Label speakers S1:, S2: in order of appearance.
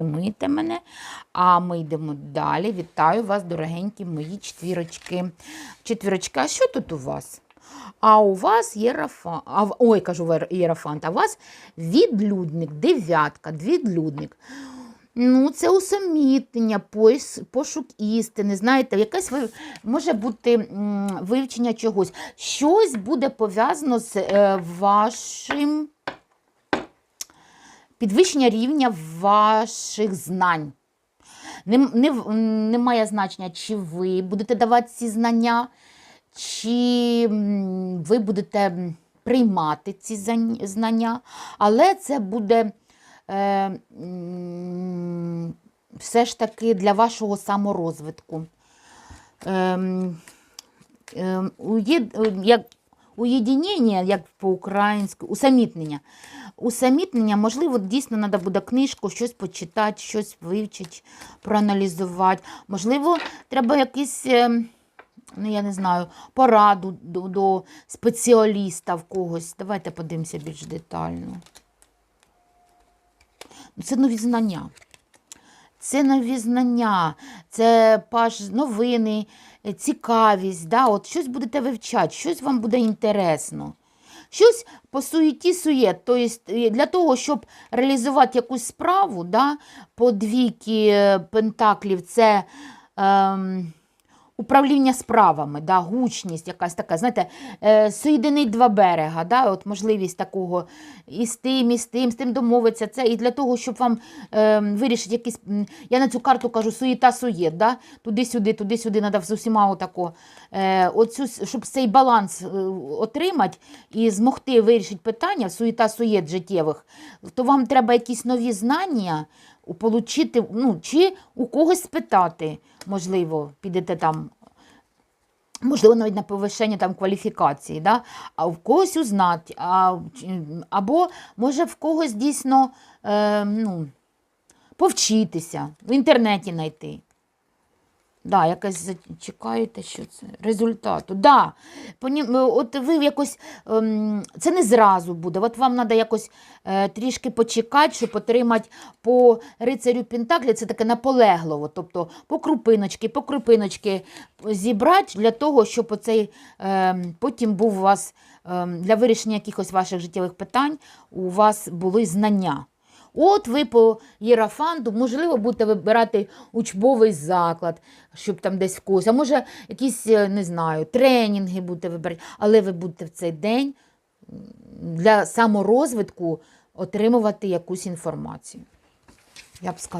S1: Мийте мене, а ми йдемо далі. Вітаю вас, дорогенькі мої четвірочки. Четвірочка, а що тут у вас? А у вас єрафант, а, ой, кажу єрафант, а у вас відлюдник, дев'ятка, відлюдник. Ну, це усамітнення, пошук істини, знаєте, якесь може бути вивчення чогось. Щось буде пов'язано з е, вашим підвищення рівня ваших знань. Не, не, немає значення, чи ви будете давати ці знання, чи ви будете приймати ці знання, але це буде е, все ж таки для вашого саморозвитку. Ем, ем, уєд- як уєдинення, як по-українськи, усамітнення. Усамітнення, можливо, дійсно треба буде книжку, щось почитати, щось вивчити, проаналізувати. Можливо, треба якийсь, ем, ну я не знаю, пораду до, до спеціаліста в когось. Давайте подивимося більш детально. Ну, Це нові знання. Це нові знання, це паш новини, е, цікавість. Да? От щось будете вивчати, щось вам буде інтересно. Щось по суєті суєт. Тобто е, для того, щоб реалізувати якусь справу, да, по двійки е, пентаклів це ем, управління справами, да, гучність якась така, знаєте, е, соєдинить два берега, да, от можливість такого і з тим, і з тим, з тим домовитися. Це і для того, щоб вам е, вирішити якісь. Я на цю карту кажу суєта суєт, да? туди-сюди, туди-сюди, треба з усіма отако. Е, оцю, щоб цей баланс е, отримати і змогти вирішити питання суєта суєт життєвих, то вам треба якісь нові знання получити, ну, чи у когось спитати, можливо, підете там Можливо, навіть на повищення там кваліфікації, да? а в когось узнати, а, або може в когось дійсно е, ну, повчитися, в інтернеті знайти. Да, якось чекаєте, що це результату. Да. Е, От ви якось ем, це не зразу буде. От вам треба якось е, трішки почекати, щоб отримати по рицарю Пентаклі, це таке наполегливо. Тобто по крупиночки, по крупиночки зібрати для того, щоб оцей, ем, потім був у вас ем, для вирішення якихось ваших життєвих питань у вас були знання. От ви по єрафанду, можливо, будете вибирати учбовий заклад, щоб там десь в когось, а може, якісь, е, не знаю, тренінги будете вибирати, але ви будете в цей день для саморозвитку отримувати якусь інформацію. Я б сказала.